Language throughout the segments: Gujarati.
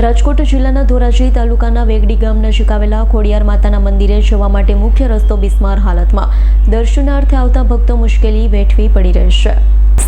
રાજકોટ જિલ્લાના ધોરાજી તાલુકાના વેગડી ગામ નજીક આવેલા ખોડિયાર માતાના મંદિરે જવા માટે મુખ્ય રસ્તો બિસ્માર હાલતમાં. દર્શનાર્થે આવતા ભક્તો મુશ્કેલી વેઠવી પડી રહેશે.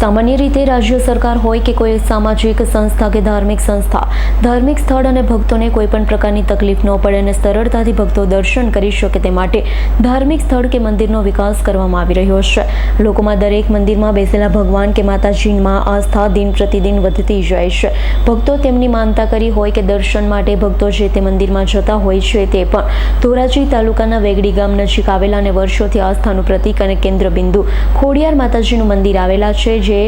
સામાન્ય રીતે રાજ્ય સરકાર હોય કે કોઈ સામાજિક સંસ્થા કે ધાર્મિક સંસ્થા, ધાર્મિક સ્થળ અને ભક્તોને કોઈ પણ પ્રકારની તકલીફ ન પડે અને સરળતાથી ભક્તો દર્શન કરી શકે તે માટે ધાર્મિક સ્થળ કે મંદિરનો વિકાસ કરવામાં આવી રહ્યો છે. લોકોમાં દરેક મંદિરમાં બેસેલા ભગવાન કે માતાજીમાં આસ્થા દિન પ્રતિદિન વધતી જાય છે. ભક્તો તેમની માનતા કરી હોય કે દર્શન માટે ભક્તો જે તે મંદિરમાં જતા હોય છે તે પણ ધોરાજી તાલુકાના વેગડી ગામ નજીક આવેલા અને વર્ષોથી આસ્થાનું પ્રતીક અને કેન્દ્રબિંદુ ખોડિયાર માતાજીનું મંદિર આવેલા છે, જે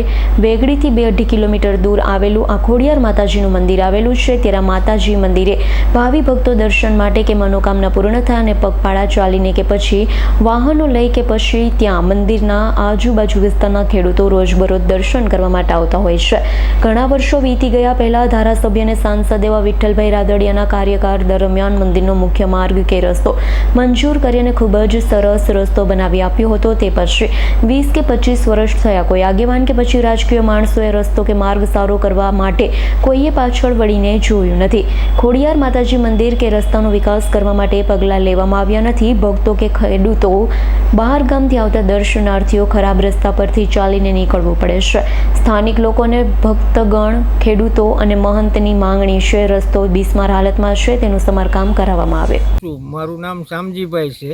વેગડીથી બે અઢી કિલોમીટર દૂર આવેલું આ ખોડિયાર માતાજીનું મંદિર આવેલું છે. ત્યારે માતાજી મંદિરે ભાવિ ભક્તો દર્શન માટે કે મનોકામના પૂર્ણ થાય અને પગપાળા ચાલીને કે પછી વાહનો લઈ કે પછી ત્યાં મંદિરના આજુબાજુ વિસ્તારના ખેડૂતો રોજબરોજ દર્શન કરવા માટે આવતા હોય છે. ઘણા વર્ષો વીતી ગયા પહેલા ધારાસભ્ય અને સાંસદ એવા વિઠ્ઠલભાઈ રાદડિયાના કાર્યકાળ દરમિયાન મંદિરનો મુખ્ય માર્ગ કે રસ્તો મંજૂર કરીને ખૂબ જ સરસ રસ્તો બનાવી આપ્યો હતો. તે પછી વીસ કે પચીસ વર્ષ થયા. કોઈ આગેવાન કે પછી રાજકીય માણસોએ રસ્તો કે માર્ગ સારો કરવા માટે કોઈએ પાછળ વળીને જોયું નથી. ખોડિયાર માતાજી મંદિર કે રસ્તાનો વિકાસ કરવા માટે પગલાં લેવામાં આવ્યા નથી. ભક્તો કે ખેડૂતો બહાર ગામથી આવતા દર્શનાર્થીઓ ખરાબ રસ્તા પરથી ચાલીને નીકળવું પડે છે. સ્થાનિક લોકોને ભક્તગણ, ખેડૂતો અને મહંતની માંગણી છે. રસ્તો બિસ્માર હાલતમાં છે, તેનું સમારકામ કરાવવામાં આવે. મારું નામ શામજીભાઈ છે.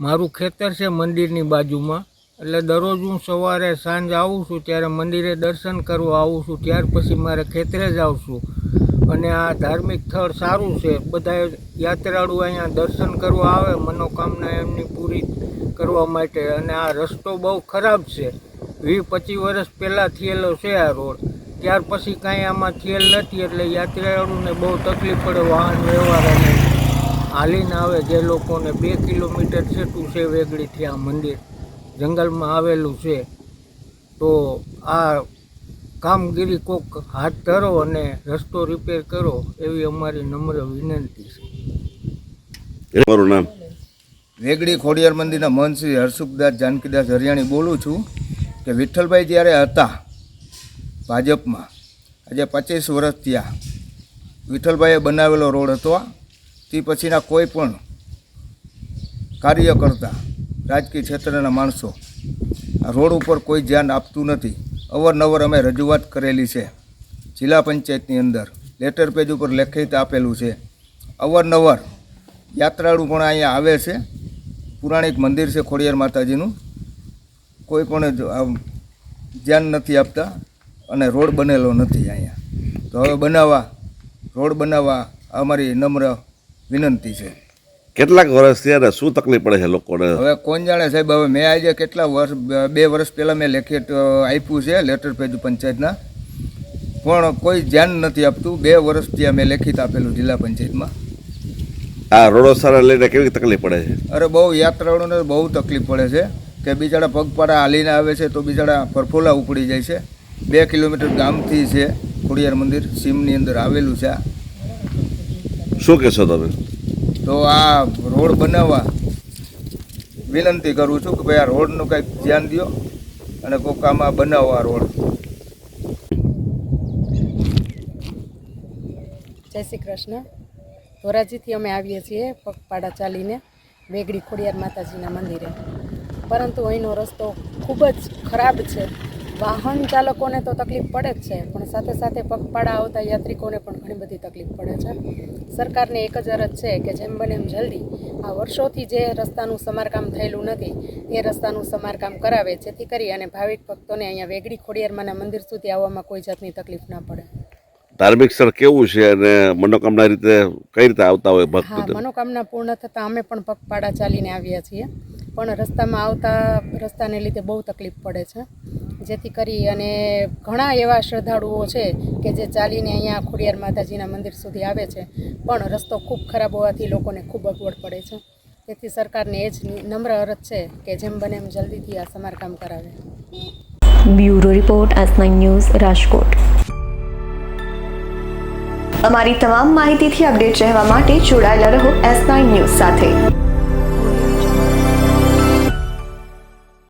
મારું ખેતર છે મંદિરની બાજુમાં. એટલે દરરોજ હું સવારે સાંજ આવું છું, ત્યારે મંદિરે દર્શન કરવા આવું છું, ત્યાર પછી મારે ખેતરે જ આવું છું અને આ ધાર્મિક સ્થળ સારું છે. બધા યાત્રાળુ અહીંયા દર્શન કરવા આવે, મનોકામના એમની પૂરી કરવા માટે. અને આ રસ્તો બહુ ખરાબ છે. વીસ પચીસ વર્ષ પહેલાં થયેલો છે આ રોડ. ત્યાર પછી કાંઈ આમાં થયેલ નથી એટલે યાત્રાળુને બહુ તકલીફ પડે વાહન વ્યવહાર અને હાલીને આવે જે લોકોને બે કિલોમીટર છેટું છે વેગડીથી આ મંદિર. જંગલમાં આવેલું છે. તો આ કામગીરી કોક હાથ ધરો અને રસ્તો રિપેર કરો એવી અમારી નમ્ર વિનંતી છે. મારું નામ? વેગડી ખોડિયાર મંદિરના મહંત શ્રી હર્ષુખદાસ જાનકીદાસ હરિયાણી બોલું છું કે વિઠ્ઠલભાઈ જ્યારે હતા ભાજપમાં. આજે પચીસ વર્ષ થયા. વિઠ્ઠલભાઈએ બનાવેલો રોડ હતો તે પછીના કોઈ પણ કાર્યકર્તા રાજકીય ક્ષેત્રના માણસો રોડ ઉપર કોઈ ધ્યાન આપતું નથી. અવારનવાર અમે રજૂઆત કરેલી છે. જિલ્લા પંચાયતની અંદર લેટર પેજ ઉપર લેખિત આપેલું છે. અવારનવાર યાત્રાળુ પણ અહીંયા આવે છે. પુરાણિક મંદિર છે ખોડિયાર માતાજીનું. કોઈ પણ ધ્યાન નથી આપતા. અને રોડ બનેલો નથી અહીંયા. તો હવે બનાવવા રોડ બનાવવા અમારી નમ્ર વિનંતી છે. કેટલાક વર્ષ થયા શું તકલીફ પડે છે લોકોને? હવે કોણ જાણે સાહેબ હવે મેં આજે કેટલા વર્ષ બે વર્ષ પહેલાં મેં લેખિત આપ્યું છે લેટર પેજ પંચાયતના. પણ કોઈ ધ્યાન નથી આપતું. બે વર્ષથી મેં લેખિત આપેલું જિલ્લા પંચાયતમાં. આ રોડો સારા લઈને કેવી તકલીફ પડે છે? અરે બહુ યાત્રાળુઓને બહુ તકલીફ પડે છે કે બિચારા પગપાળા હાલીને આવે છે તો બિચારા ફરફોલા ઉપડી જાય છે. બે કિલોમીટર ગામથી છે ખોડિયાર મંદિર સીમની અંદર આવેલું છે આ. શું કહેશો તમે? તો આ રોડ બનાવવા વિનંતી કરું છું કે ભાઈ આ રોડનું કંઈક ધ્યાન દો અને કોક આમાં બનાવો આ રોડ. જય શ્રી કૃષ્ણ. ધોરાજીથી અમે આવીએ છીએ પગપાળા ચાલીને વેગડી ખોડિયાર માતાજીના મંદિરે. પરંતુ અહીંનો રસ્તો ખૂબ જ ખરાબ છે. વાહન ચાલકોને તો તકલીફ પડે જ છે પણ સાથે સાથે પગપાળા આવતા યાત્રિકોને પણ ઘણી બધી તકલીફ પડે છે. સરકારને એક જ અરજ છે કે જેમ બને એમ જલ્દી આ વર્ષોથી જે રસ્તાનું સમારકામ થયેલું નથી એ રસ્તાનું સમારકામ કરાવે જેથી કરી અને ભાવિક ભક્તોને અહીંયા વેગડી ખોડિયારમાંના મંદિર સુધી આવવામાં કોઈ જાતની તકલીફ ના પડે. ધાર્મિક સ્થળ કેવું છે અને મનોકામના રીતે કઈ રીતે આવતા હોય હા ભક્ત મનોકામના પૂર્ણ થતાં અમે પણ પગપાળા ચાલીને આવ્યા છીએ. પણ રસ્તામાં આવતા રસ્તાને લીધે બહુ તકલીફ પડે છે. જેથી કરી અને ઘણા એવા શ્રદ્ધાળુઓ છે કે જે ચાલીને અહીંયા ખોડિયાર માતાજીના મંદિર સુધી આવે છે. પણ રસ્તો ખૂબ ખરાબ હોવાથી લોકોને ખૂબ અગવડ પડે છે. તેથી સરકારને એ જ નમ્ર અરજ છે કે જેમ બને એમ જલ્દીથી આ સમારકામ કરાવે. Bureau report nine news, Rajkot. અમારી તમામ માહિતીથી અપડેટ રહેવા માટે જોડાયેલા રહો એસ નાઇન ન્યૂઝ સાથે.